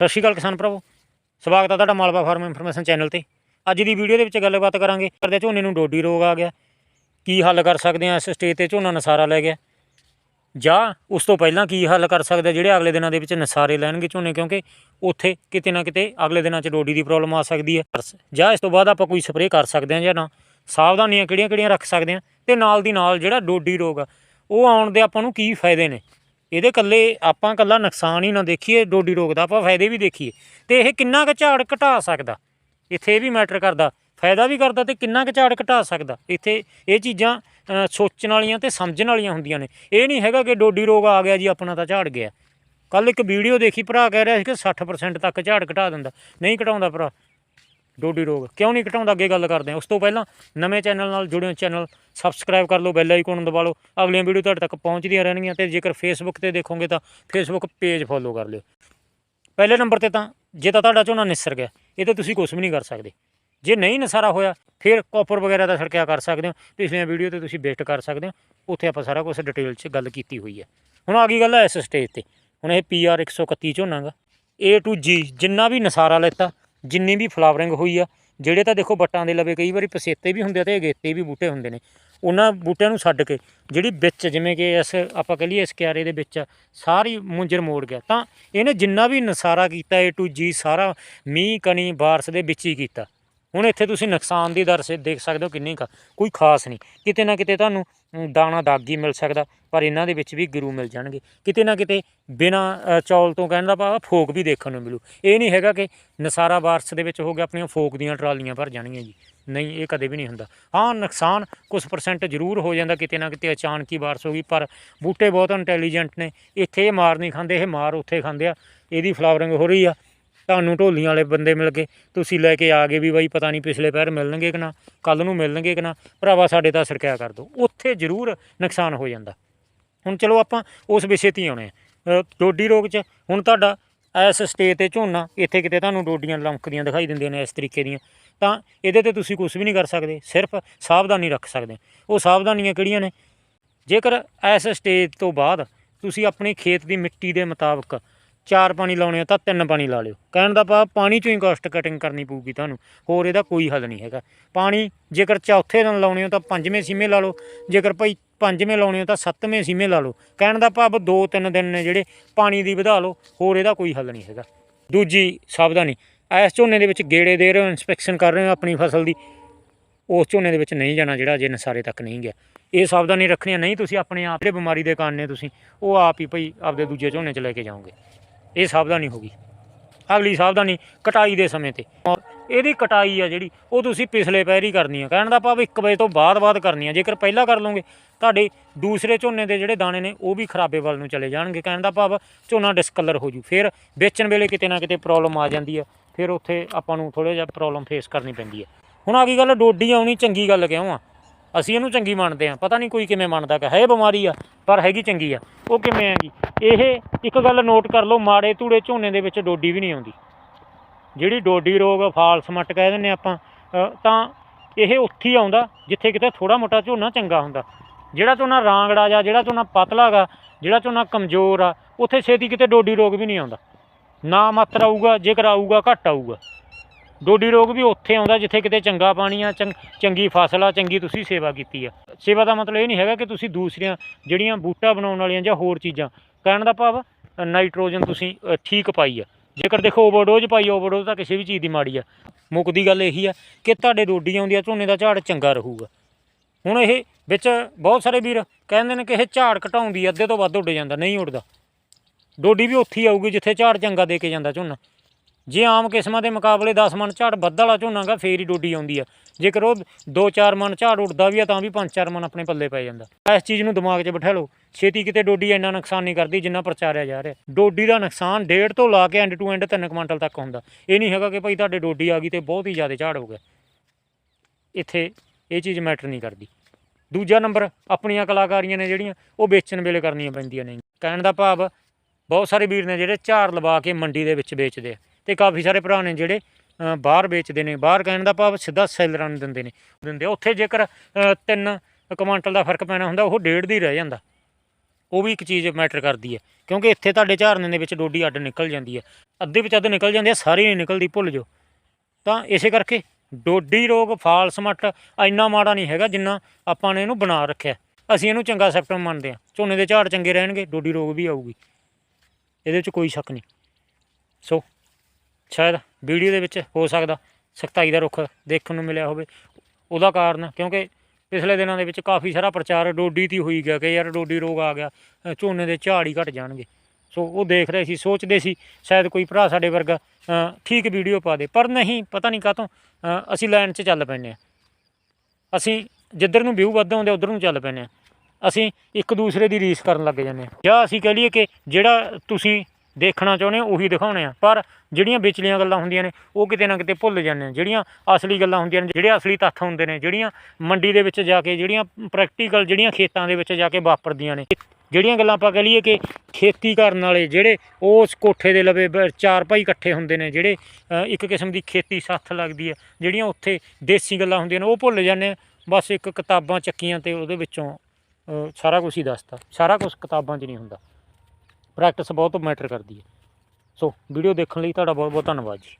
ਸਤਿ ਸ਼੍ਰੀ ਅਕਾਲ ਕਿਸਾਨ ਭਰਾਵੋ ਸਵਾਗਤ ਹੈ ਤੁਹਾਡਾ ਮਾਲਵਾ ਫਾਰਮ ਇਨਫੋਰਮੇਸ਼ਨ ਚੈਨਲ ਤੇ। ਅੱਜ ਦੀ ਵੀਡੀਓ ਦੇ ਵਿੱਚ ਗੱਲਬਾਤ ਕਰਾਂਗੇ। ਕਰਦੇ ਝੋਨੇ ਨੂੰ ਡੋਡੀ ਰੋਗ ਆ ਗਿਆ। ਕੀ ਹੱਲ ਕਰ ਸਕਦੇ ਆ? ਇਸ ਸਟੇਜ ਤੇ ਝੋਨਾ ਨਸਾਰਾ ਲੈ ਗਿਆ। ਜਾਂ ਉਸ ਤੋਂ ਪਹਿਲਾਂ ਕੀ ਹੱਲ ਕਰ ਸਕਦੇ ਜਿਹੜੇ ਅਗਲੇ ਦਿਨਾਂ ਦੇ ਵਿੱਚ ਨਸਾਰੇ ਲੈਣਗੇ ਝੋਨੇ, ਕਿਉਂਕਿ ਉੱਥੇ ਕਿਤੇ ਨਾ ਕਿਤੇ ਅਗਲੇ ਦਿਨਾਂ 'ਚ ਡੋਡੀ ਦੀ ਪ੍ਰੋਬਲਮ ਆ ਸਕਦੀ ਹੈ ਜਾਂ ਇਸ ਤੋਂ ਬਾਅਦ ਆਪਾਂ ਕੋਈ ਸਪਰੇਅ ਕਰ ਸਕਦੇ ਆ ਜਾਂ ਨਾ। ਸਾਵਧਾਨੀਆਂ ਕਿਹੜੀਆਂ-ਕਿਹੜੀਆਂ ਰੱਖ ਸਕਦੇ ਆ? ਤੇ ਨਾਲ ਦੀ ਨਾਲ ਜਿਹੜਾ ਡੋਡੀ ਰੋਗ ਆ, ਉਹ ਆਉਣ ਦੇ ਆਪਾਂ ਨੂੰ ਕੀ ਫਾਇਦੇ ਨੇ? ਇਹਦੇ ਕੱਲੇ ਆਪਾਂ ਕੱਲਾ ਨੁਕਸਾਨ ਹੀ ਨਾ ਦੇਖੀਏ, ਡੋਡੀ ਰੋਗ ਦਾ ਆਪਾਂ ਫਾਇਦੇ ਵੀ ਦੇਖੀਏ। ਤੇ ਇਹ ਕਿੰਨਾ ਕੁ ਝਾੜ ਘਟਾ ਸਕਦਾ? ਇੱਥੇ ਇਹ ਵੀ ਮੈਟਰ ਕਰਦਾ। ਫਾਇਦਾ ਵੀ ਕਰਦਾ ਤੇ ਕਿੰਨਾ ਕੁ ਝਾੜ ਘਟਾ ਸਕਦਾ? ਇੱਥੇ ਇਹ ਚੀਜ਼ਾਂ ਸੋਚਣ ਵਾਲੀਆਂ ਤੇ ਸਮਝਣ ਵਾਲੀਆਂ ਹੁੰਦੀਆਂ ਨੇ। ਇਹ ਨਹੀਂ ਹੈਗਾ ਕਿ ਡੋਡੀ ਰੋਗ ਆ ਗਿਆ ਜੀ, ਆਪਣਾ ਤਾਂ ਝਾੜ ਗਿਆ। ਕੱਲ ਇੱਕ ਵੀਡੀਓ ਦੇਖੀ, ਭਰਾ ਕਹਿ ਰਿਹਾ ਸੀ ਕਿ 60% ਤੱਕ ਝਾੜ ਘਟਾ ਦਿੰਦਾ। ਨਹੀਂ ਘਟਾਉਂਦਾ ਭਰਾ। ਡੋਡੀ ਰੋਗ। ਕਿਉਂ ਨਹੀਂ ਘਟਾਉਂਦਾ? ਅੱਗੇ ਗੱਲ ਕਰਦੇ ਹਾਂ। ਉਸ ਤੋਂ ਪਹਿਲਾਂ ਨਵੇਂ ਚੈਨਲ ਨਾਲ ਜੁੜਿਓ ਚੈਨਲ। ਸਬਸਕ੍ਰਾਈਬ ਕਰ ਲਓ ਬੈਲ ਆਈਕਨ ਦਬਾ ਲਓ। ਅਗਲੀਆਂ ਵੀਡੀਓ ਤੁਹਾਡੇ ਤੱਕ ਪਹੁੰਚਦੀਆਂ ਰਹਿਣਗੀਆਂ ਤੇ ਜੇਕਰ ਫੇਸਬੁੱਕ ਤੇ ਦੇਖੋਗੇ ਤਾਂ ਫੇਸਬੁੱਕ ਪੇਜ ਫੋਲੋ ਕਰ ਲਿਓ। ਪਹਿਲੇ ਨੰਬਰ ਤੇ ਤਾਂ ਜੇ ਤਾਂ ਤੁਹਾਡਾ ਝੋਨਾ ਨਿਸਰ ਗਿਆ, ਇਹ ਤਾਂ ਤੁਸੀਂ ਕੁਝ ਵੀ ਨਹੀਂ ਕਰ ਸਕਦੇ। ਜੇ ਨਹੀਂ ਨਸਾਰਾ ਹੋਇਆ, ਫਿਰ ਕਾਪਰ ਵਗੈਰਾ ਦਾ ਛਿੜਕਿਆ ਕਰ ਸਕਦੇ ਹੋ। ਪਿਛਲੀਆਂ ਵੀਡੀਓ ਤੇ ਤੁਸੀਂ ਵੇਟ ਕਰ ਸਕਦੇ ਹੋ। ਉੱਥੇ ਆਪਾਂ ਸਾਰਾ ਕੁਝ ਡਿਟੇਲ 'ਚ ਗੱਲ ਕੀਤੀ ਹੋਈ ਹੈ। ਹੁਣ ਆ ਗਈ ਗੱਲ ਹੈ ਇਸ ਸਟੇਜ ਤੇ। ਹੁਣ ਇਹ PR 131 ਝੋਨਾ ਗਾ। A to G, ਜਿੰਨਾ ਵੀ ਨਸਾਰਾ ਲੈਤਾ ਜਿੰਨੀ ਵੀ ਫਲਾਵਰਿੰਗ ਹੋਈ ਆ, ਜਿਹੜੇ ਤਾਂ ਦੇਖੋ ਬੱਟਾਂ ਦੇ ਲਵੇ, ਕਈ ਵਾਰੀ ਪਸੇਤੇ ਵੀ ਹੁੰਦੇ ਆ ਤੇ ਅਗੇਤੇ ਵੀ ਬੂਟੇ ਹੁੰਦੇ ਨੇ। ਉਹਨਾਂ ਬੂਟਿਆਂ ਨੂੰ ਛੱਡ ਕੇ ਜਿਹੜੀ ਵਿੱਚ ਜਿਵੇਂ ਕਿ ਇਸ ਆਪਾਂ ਕਹ ਲਈਏ ਇਸ ਕਿਆਰੇ ਦੇ ਵਿੱਚ ਸਾਰੀ ਮੁੰਜਰ ਮੋੜ ਗਿਆ, ਤਾਂ ਇਹਨੇ ਜਿੰਨਾ ਵੀ ਨਸਾਰਾ ਕੀਤਾ ਏ ਟੂ ਜੀ ਸਾਰਾ ਮੀਂਹ, ਕਣੀ, ਬਾਰਸ ਦੇ ਵਿੱਚ ਹੀ ਕੀਤਾ। ਹੁਣ ਇੱਥੇ ਤੁਸੀਂ ਨੁਕਸਾਨ ਦੀ ਦਰ ਸੇ ਦੇਖ ਸਕਦੇ ਹੋ ਕਿੰਨੀ ਕਾ ਕੋਈ ਖਾਸ ਨਹੀਂ। ਕਿਤੇ ਨਾ ਕਿਤੇ ਤੁਹਾਨੂੰ ਦਾਣਾ ਦਾਗੀ ਮਿਲ ਸਕਦਾ, ਪਰ ਇਹਨਾਂ ਦੇ ਵਿੱਚ ਵੀ ਗਰੂ ਮਿਲ ਜਾਣਗੇ। ਕਿਤੇ ਨਾ ਕਿਤੇ ਬਿਨਾ ਚੌਲ ਤੋਂ ਕਹਿਣ ਦਾ ਭਾਵ ਫੋਕ ਵੀ ਦੇਖਣ ਨੂੰ ਮਿਲੂ। ਇਹ ਨਹੀਂ ਹੈਗਾ ਕਿ ਨਸਾਰਾ ਬਾਰਸ ਦੇ ਵਿੱਚ ਹੋ ਗਿਆ, ਆਪਣੀਆਂ ਫੋਕ ਦੀਆਂ ਟਰਾਲੀਆਂ ਭਰ ਜਾਣਗੀਆਂ ਜੀ। ਨਹੀਂ, ਇਹ ਕਦੇ ਵੀ ਨਹੀਂ ਹੁੰਦਾ। ਹਾਂ, ਨੁਕਸਾਨ ਕੁਝ ਪਰਸੈਂਟ ਜ਼ਰੂਰ ਹੋ ਜਾਂਦਾ ਕਿਤੇ ਨਾ ਕਿਤੇ, ਅਚਾਨਕ ਹੀ ਬਾਰਸ ਹੋ ਗਈ, ਪਰ ਬੂਟੇ ਬਹੁਤ ਇੰਟੈਲੀਜੈਂਟ ਨੇ। ਇੱਥੇ ਇਹ ਮਾਰ ਨਹੀਂ ਖਾਂਦੇ, ਇਹ ਮਾਰ ਉੱਥੇ ਖਾਂਦੇ ਆ। ਇਹਦੀ ਫਲਾਵਰਿੰਗ ਹੋ ਰਹੀ ਆ। ਤੁਹਾਨੂੰ ਢੋਲੀਆਂ ਵਾਲੇ ਬੰਦੇ ਮਿਲ ਗਏ। ਤੁਸੀਂ ਲੈ ਕੇ ਆ ਗਏ ਵੀ ਬਾਈ, ਪਤਾ ਨਹੀਂ ਪਿਛਲੇ ਪੈਰ ਮਿਲਣਗੇ ਕਿ ਨਾ ਕੱਲ ਨੂੰ ਮਿਲਣਗੇ ਕਿ ਨਾ। ਭਰਾਵਾ, ਸਾਡੇ ਤਾਂ ਸਰਕਿਆ ਕਰ ਦਿਓ। ਉੱਥੇ ਜ਼ਰੂਰ ਨੁਕਸਾਨ ਹੋ ਜਾਂਦਾ। ਹੁਣ ਚਲੋ ਆਪਾਂ ਉਸ ਵਿਸ਼ੇ ਤੇ ਹੀ ਆਉਣੇ ਆ। ਡੋਡੀ ਰੋਗ 'ਚ, ਹੁਣ ਤੁਹਾਡਾ ਇਸ ਸਟੇਜ ਤੇ ਝੋਨਾ, ਇੱਥੇ ਕਿਤੇ ਤੁਹਾਨੂੰ ਡੋਡੀਆਂ ਲੰਕਦੀਆਂ ਦਿਖਾਈ ਦਿੰਦੀਆਂ ਨੇ ਇਸ ਤਰੀਕੇ ਦੀਆਂ। ਤਾਂ ਇਹਦੇ ਤੇ ਤੁਸੀਂ ਕੁਝ ਵੀ ਨਹੀਂ ਕਰ ਸਕਦੇ। ਸਿਰਫ ਸਾਵਧਾਨੀ ਰੱਖ ਸਕਦੇ। ਉਹ ਸਾਵਧਾਨੀਆਂ ਕਿਹੜੀਆਂ ਨੇ? ਜੇਕਰ ਇਸ ਸਟੇਜ ਤੋਂ ਬਾਅਦ ਤੁਸੀਂ ਆਪਣੇ ਖੇਤ ਦੀ ਮਿੱਟੀ ਦੇ ਮੁਤਾਬਕ ਚਾਰ ਪਾਣੀ ਲਾਉਣੇ ਆ ਤਾਂ ਤਿੰਨ ਪਾਣੀ ਲਾ ਲਿਓ। ਕਹਿਣ ਦਾ ਭਾਵ ਪਾਣੀ ਚੋਂ ਹੀ ਕਾਸਟ ਕਟਿੰਗ ਕਰਨੀ ਪਊਗੀ ਤੁਹਾਨੂੰ। ਹੋਰ ਇਹਦਾ ਕੋਈ ਹੱਲ ਨਹੀਂ ਹੈਗਾ। ਪਾਣੀ ਜੇਕਰ ਚੌਥੇ ਦਿਨ ਲਾਉਣੇ ਹੋ ਤਾਂ ਪੰਜਵੇਂ ਸੀਮੇ ਲਾ ਲਓ। ਜੇਕਰ ਭਾਈ ਪੰਜਵੇਂ ਲਾਉਣੇ ਹੋ ਤਾਂ ਸੱਤਵੇਂ ਸੀਮੇ ਲਾ ਲਓ। ਕਹਿਣ ਦਾ ਭਾਵ ਦੋ ਤਿੰਨ ਦਿਨ ਨੇ ਜਿਹੜੇ ਪਾਣੀ ਦੀ ਵਧਾ ਲਓ। ਹੋਰ ਇਹਦਾ ਕੋਈ ਹੱਲ ਨਹੀਂ ਹੈਗਾ। ਦੂਜੀ ਸਾਵਧਾਨੀ। ਇਸ ਝੋਨੇ ਦੇ ਵਿੱਚ ਗੇੜੇ ਦੇ ਰਹੇ ਹੋ ਇਨਸਪੈਕਸ਼ਨ ਕਰ ਰਹੇ ਹੋ ਆਪਣੀ ਫਸਲ ਦੀ। ਉਸ ਝੋਨੇ ਦੇ ਵਿੱਚ ਨਹੀਂ ਜਾਣਾ ਜਿਹੜਾ ਅਜੇ ਨਸਾਰੇ ਤੱਕ ਨਹੀਂ ਗਿਆ। ਇਹ ਸਾਵਧਾਨੀ ਰੱਖਣੀ ਨਹੀਂ, ਤੁਸੀਂ ਆਪਣੇ ਆਪ ਜਿਹੜੇ ਬਿਮਾਰੀ ਦੇ ਕਾਰਨ ਨੇ ਤੁਸੀਂ, ਉਹ ਆਪ ਹੀ ਭਈ ਆਪਦੇ ਦੂਜੇ ਝੋਨੇ 'ਚ ਲੈ ਕੇ ਜਾਓਗੇ। ਇਹ ਸਾਵਧਾਨੀ ਹੋ ਗਈ। ਅਗਲੀ ਸਾਵਧਾਨੀ ਕਟਾਈ ਦੇ ਸਮੇਂ ਤੇ। ਔਰ ਇਹਦੀ ਕਟਾਈ ਆ ਜਿਹੜੀ, ਉਹ ਤੁਸੀਂ ਪਿਛਲੇ ਪੈਰ ਹੀ ਕਰਨੀ ਆ। ਕਹਿਣ ਦਾ ਭਾਵ 1 ਵਜੇ ਤੋਂ ਬਾਅਦ ਬਾਅਦ ਕਰਨੀ ਆ। ਜੇਕਰ ਪਹਿਲਾਂ ਕਰ ਲਓਗੇ, ਤੁਹਾਡੇ ਦੂਸਰੇ ਝੋਨੇ ਦੇ ਜਿਹੜੇ ਦਾਣੇ ਨੇ, ਉਹ ਵੀ ਖਰਾਬੇ ਵੱਲ ਨੂੰ ਚਲੇ ਜਾਣਗੇ। ਕਹਿਣ ਦਾ ਭਾਵ ਝੋਨਾ ਡਿਸਕਲਰ ਹੋ ਜੂ। ਫਿਰ ਵੇਚਣ ਵੇਲੇ ਕਿਤੇ ਨਾ ਕਿਤੇ ਪ੍ਰੋਬਲਮ ਆ ਜਾਂਦੀ ਆ। ਫਿਰ ਉੱਥੇ ਆਪਾਂ ਨੂੰ ਥੋੜਾ ਜਿਹਾ ਪ੍ਰੋਬਲਮ ਫੇਸ ਕਰਨੀ ਪੈਂਦੀ ਆ। ਹੁਣ ਆ ਗਈ ਗੱਲ ਡੋਡੀ ਆਉਣੀ, ਚੰਗੀ ਗੱਲ ਕਿਉਂ ਆ? ਅਸੀਂ ਇਹਨੂੰ ਚੰਗੀ ਮੰਨਦੇ ਆ ਪਤਾ ਨਹੀਂ ਕੋਈ ਕਿਵੇਂ ਮੰਨਦਾ ਕਿ ਹੈ ਬਿਮਾਰੀ ਆ, ਪਰ ਹੈਗੀ ਚੰਗੀ ਆ। ਉਹ ਕਿਵੇਂ ਹੈਗੀ? ਇਹ ਇੱਕ ਗੱਲ ਨੋਟ ਕਰ ਲਓ, ਮਾੜੇ ਧੂੜੇ ਝੋਨੇ ਦੇ ਵਿੱਚ ਡੋਡੀ ਵੀ ਨਹੀਂ ਆਉਂਦੀ। ਜਿਹੜੀ ਡੋਡੀ ਰੋਗ, ਫਾਲਸ ਮੱਟ ਕਹਿ ਦਿੰਦੇ ਆਪਾਂ ਤਾਂ ਇਹ ਉੱਥੇ ਹੀ ਆਉਂਦਾ, ਜਿੱਥੇ ਕਿਤੇ ਥੋੜਾ ਮੋਟਾ ਝੋਨਾ ਚੰਗਾ ਹੁੰਦਾ। ਜਿਹੜਾ ਝੋਨਾ ਰਾਂਗੜਾ ਜਾਂ ਜਿਹੜਾ ਝੋਨਾ ਪਤਲਾ ਗਾ, ਜਿਹੜਾ ਝੋਨਾ ਕਮਜ਼ੋਰ ਆ, ਉੱਥੇ ਛੇਤੀ ਕਿਤੇ ਡੋਡੀ ਰੋਗ ਵੀ ਨਹੀਂ ਆਉਂਦਾ। ਨਾ ਮਾਤਰਾ ਆਊਗਾ ਜੇਕਰ ਆਊਗਾ, ਘੱਟ ਆਊਗਾ। ਡੋਡੀ ਰੋਗ ਵੀ ਉੱਥੇ ਆਉਂਦਾ ਜਿੱਥੇ ਕਿਤੇ ਚੰਗਾ ਪਾਣੀ ਆ ਚੰਗ- ਚੰਗੀ ਫਸਲ ਆ ਚੰਗੀ ਤੁਸੀਂ ਸੇਵਾ ਕੀਤੀ ਆ। ਸੇਵਾ ਦਾ ਮਤਲਬ ਇਹ ਨਹੀਂ ਹੈਗਾ ਕਿ ਤੁਸੀਂ ਦੂਸਰੀਆਂ ਜਿਹੜੀਆਂ ਬੂਟਾ ਬਣਾਉਣ ਵਾਲੀਆਂ ਜਾਂ ਹੋਰ ਚੀਜ਼ਾਂ ਕਹਿਣ ਦਾ ਭਾਵ ਨਾਈਟ੍ਰੋਜਨ ਤੁਸੀਂ ਠੀਕ ਪਾਈ ਆ। ਜੇਕਰ ਦੇਖੋ ਓਵਰਡੋਜ਼ ਪਾਈ ਓਵਰਡੋਜ਼ ਤਾਂ ਕਿਸੇ ਵੀ ਚੀਜ਼ ਦੀ ਮਾੜੀ ਆ। ਮੁੱਕਦੀ ਗੱਲ ਇਹੀ ਆ ਕਿ ਤੁਹਾਡੇ ਡੋਡੀ ਆਉਂਦੀ ਆ ਝੋਨੇ ਦਾ ਝਾੜ ਚੰਗਾ ਰਹੂਗਾ। ਹੁਣ ਇਹ ਵਿੱਚ ਬਹੁਤ ਸਾਰੇ ਵੀਰ ਕਹਿੰਦੇ ਨੇ ਕਿ ਇਹ ਝਾੜ ਘਟਾਉਂਦੀ ਆ, ਅੱਧੇ ਤੋਂ ਵੱਧ ਉੱਡ ਜਾਂਦਾ ਨਹੀਂ ਉੱਡਦਾ। ਡੋਡੀ ਵੀ ਉੱਥੇ ਹੀ ਆਊਗੀ ਜਿੱਥੇ ਝਾੜ ਚੰਗਾ ਦੇ ਕੇ ਜਾਂਦਾ ਝੋਨਾ। ਜੇ ਆਮ ਕਿਸਮਾਂ ਦੇ ਮੁਕਾਬਲੇ 10 ਮਣ ਝਾੜ ਵੱਧ ਵਾਲਾ ਝੋਨਾ ਗਾ, ਫੇਰ ਹੀ ਡੋਡੀ ਆਉਂਦੀ ਆ। ਜੇਕਰ ਉਹ 2-4 ਮਣ ਝਾੜ ਉੱਡਦਾ ਵੀ ਆ, ਤਾਂ ਵੀ 5-4 ਮਣ ਆਪਣੇ ਪੱਲੇ ਪੈ ਜਾਂਦਾ। ਇਸ ਚੀਜ਼ ਨੂੰ ਦਿਮਾਗ 'ਚ ਬਿਠਾ ਲਓ। ਛੇਤੀ ਕਿਤੇ ਡੋਡੀ ਇੰਨਾ ਨੁਕਸਾਨ ਨਹੀਂ ਕਰਦੀ ਜਿੰਨਾ ਪ੍ਰਚਾਰਿਆ ਜਾ ਰਿਹਾ। ਡੋਡੀ ਦਾ ਨੁਕਸਾਨ ਡੇਢ ਤੋਂ ਲਾ ਕੇ ਐਂਡ ਟੂ ਐਂਡ 3 ਕੁਇੰਟਲ ਤੱਕ ਹੁੰਦਾ। ਇਹ ਨਹੀਂ ਹੈਗਾ ਕਿ ਭਾਈ ਤੁਹਾਡੇ ਡੋਡੀ ਆ ਗਈ ਤੇ ਬਹੁਤ ਹੀ ਜ਼ਿਆਦਾ ਝਾੜ ਹੋ ਗਿਆ। ਇੱਥੇ ਇਹ ਚੀਜ਼ ਮੈਟਰ ਨਹੀਂ ਕਰਦੀ। ਦੂਜਾ ਨੰਬਰ, ਆਪਣੀਆਂ ਕਲਾਕਾਰੀਆਂ ਨੇ ਜਿਹੜੀਆਂ, ਉਹ ਵੇਚਣ ਵੇਲੇ ਕਰਨੀਆਂ ਪੈਂਦੀਆਂ ਨੇ। ਕਹਿਣ ਦਾ ਭਾਵ, ਬਹੁਤ ਸਾਰੇ ਵੀਰ ਨੇ ਜਿਹੜੇ ਝਾੜ ਲਵਾ ਕੇ ਮੰਡੀ ਦੇ ਵਿੱਚ ਵੇਚਦੇ ਆ। ਤੇ ਕਾਫੀ ਸਾਰੇ ਭਰਾ ਨੇ ਜਿਹੜੇ ਬਾਹਰ ਵੇਚਦੇ ਨੇ। ਬਾਹਰ ਕਹਿਣ ਦਾ ਭਾਵ ਸਿੱਧਾ ਸੈਲਰਾਂ ਨੂੰ ਦਿੰਦੇ ਨੇ। ਦਿੰਦੇ ਉੱਥੇ ਜੇਕਰ ਤਿੰਨ ਕੁਆਂਟਲ ਦਾ ਫ਼ਰਕ ਪੈਣਾ ਹੁੰਦਾ, ਉਹ ਡੇਢ ਦੀ ਰਹਿ ਜਾਂਦਾ। ਉਹ ਵੀ ਇੱਕ ਚੀਜ਼ ਮੈਟਰ ਕਰਦੀ ਹੈ। ਕਿਉਂਕਿ ਇੱਥੇ ਤੁਹਾਡੇ ਝਾਰਨੇ ਦੇ ਵਿੱਚ ਡੋਡੀ ਅੱਡ ਨਿਕਲ ਜਾਂਦੀ ਹੈ। ਅੱਧੇ ਵਿੱਚ ਅੱਧ ਨਿਕਲ ਜਾਂਦੀ ਹੈ ਸਾਰੀ ਨਹੀਂ ਨਿਕਲਦੀ, ਭੁੱਲ ਜਾਓ। ਤਾਂ ਇਸੇ ਕਰਕੇ ਡੋਡੀ ਰੋਗ ਫਾਲਸ ਮੱਟ ਇੰਨਾ ਮਾੜਾ ਨਹੀਂ ਹੈਗਾ ਜਿੰਨਾ ਆਪਾਂ ਨੇ ਇਹਨੂੰ ਬਣਾ ਰੱਖਿਆ। ਅਸੀਂ ਇਹਨੂੰ ਚੰਗਾ ਸਿਪਟਮ ਮੰਨਦੇ ਹਾਂ। ਝੋਨੇ ਦੇ ਝਾੜ ਚੰਗੇ ਰਹਿਣਗੇ, ਡੋਡੀ ਰੋਗ ਵੀ ਆਊਗੀ। ਇਹਦੇ ਵਿੱਚ ਕੋਈ ਸ਼ੱਕ ਨਹੀਂ। ਸੋ ਸ਼ਾਇਦ ਵੀਡੀਓ ਦੇ ਵਿੱਚ ਹੋ ਸਕਦਾ ਸਖਤਾਈ ਦਾ ਰੁੱਖ ਦੇਖਣ ਨੂੰ ਮਿਲਿਆ ਹੋਵੇ। ਉਹਦਾ ਕਾਰਨ ਕਿਉਂਕਿ ਪਿਛਲੇ ਦਿਨਾਂ ਦੇ ਵਿੱਚ ਕਾਫੀ ਸਾਰਾ ਪ੍ਰਚਾਰ ਡੋਡੀ ਦੀ ਹੋਈ ਗਿਆ ਕਿ ਯਾਰ ਡੋਡੀ ਰੋਗ ਆ ਗਿਆ ਝੋਨੇ ਦੇ ਝਾੜ ਹੀ ਘਟ ਜਾਣਗੇ। ਸੋ ਉਹ ਦੇਖ ਰਹੇ ਸੀ ਸੋਚਦੇ ਸੀ ਸ਼ਾਇਦ ਕੋਈ ਭਰਾ ਸਾਡੇ ਵਰਗਾ ਠੀਕ ਵੀਡੀਓ ਪਾ ਦੇ। ਪਰ ਨਹੀਂ ਪਤਾ ਨਹੀਂ ਕਾਹਤੋਂ ਅ, ਅਸੀਂ ਲਾਈਨ 'ਚ ਚੱਲ ਪੈਂਦੇ ਹਾਂ। ਅਸੀਂ ਜਿੱਧਰ ਨੂੰ ਵਿਊ ਵੱਧ ਆਉਂਦੇ ਉਧਰ ਨੂੰ ਚੱਲ ਪੈਂਦੇ ਹਾਂ। ਅਸੀਂ ਇੱਕ ਦੂਸਰੇ ਦੀ ਰੀਸ ਕਰਨ ਲੱਗ ਜਾਂਦੇ ਹਾਂ। ਜਾਂ ਅਸੀਂ ਕਹ ਲਈਏ ਕਿ ਜਿਹੜਾ ਤੁਸੀਂ ਦੇਖਣਾ ਚਾਹੁੰਦੇ ਹਾਂ ਉਹੀ ਦਿਖਾਉਣੇ ਆ। ਪਰ ਜਿਹੜੀਆਂ ਵਿਚਲੀਆਂ ਗੱਲਾਂ ਹੁੰਦੀਆਂ ਨੇ, ਉਹ ਕਿਤੇ ਨਾ ਕਿਤੇ ਭੁੱਲ ਜਾਂਦੇ ਆ। ਜਿਹੜੀਆਂ ਅਸਲੀ ਗੱਲਾਂ ਹੁੰਦੀਆਂ ਨੇ, ਜਿਹੜੇ ਅਸਲੀ ਤੱਥ ਹੁੰਦੇ ਨੇ, ਜਿਹੜੀਆਂ ਮੰਡੀ ਦੇ ਵਿੱਚ ਜਾ ਕੇ, ਜਿਹੜੀਆਂ ਪ੍ਰੈਕਟੀਕਲ ਜਿਹੜੀਆਂ ਖੇਤਾਂ ਦੇ ਵਿੱਚ ਜਾ ਕੇ ਵਾਪਰਦੀਆਂ ਨੇ। ਜਿਹੜੀਆਂ ਗੱਲਾਂ ਆਪਾਂ ਕਹ ਲਈਏ ਕਿ ਖੇਤੀ ਕਰਨ ਵਾਲੇ, ਜਿਹੜੇ ਉਸ ਕੋਠੇ ਦੇ ਲਵੇ ਚਾਰ ਭਾਈ ਇਕੱਠੇ ਹੁੰਦੇ ਨੇ, ਜਿਹੜੇ ਇੱਕ ਕਿਸਮ ਦੀ ਖੇਤੀ ਸੱਥ ਲੱਗਦੀ ਹੈ ਜਿਹੜੀਆਂ ਉੱਥੇ ਦੇਸੀ ਗੱਲਾਂ ਹੁੰਦੀਆਂ ਨੇ, ਉਹ ਭੁੱਲ ਜਾਂਦੇ ਆ। ਬਸ ਇੱਕ ਕਿਤਾਬਾਂ ਚੱਕੀਆਂ ਤੇ ਉਹਦੇ ਵਿੱਚੋਂ ਸਾਰਾ ਕੁਝ ਹੀ ਦੱਸਦਾ ਸਾਰਾ ਕੁਝ ਕਿਤਾਬਾਂ 'ਚ ਨਹੀਂ ਹੁੰਦਾ। ਪ੍ਰੈਕਟਿਸ ਬਹੁਤ ਮੈਟਰ ਕਰਦੀ ਹੈ। ਸੋ ਵੀਡੀਓ ਦੇਖਣ ਲਈ ਤੁਹਾਡਾ ਬਹੁਤ ਬਹੁਤ ਧੰਨਵਾਦ ਜੀ।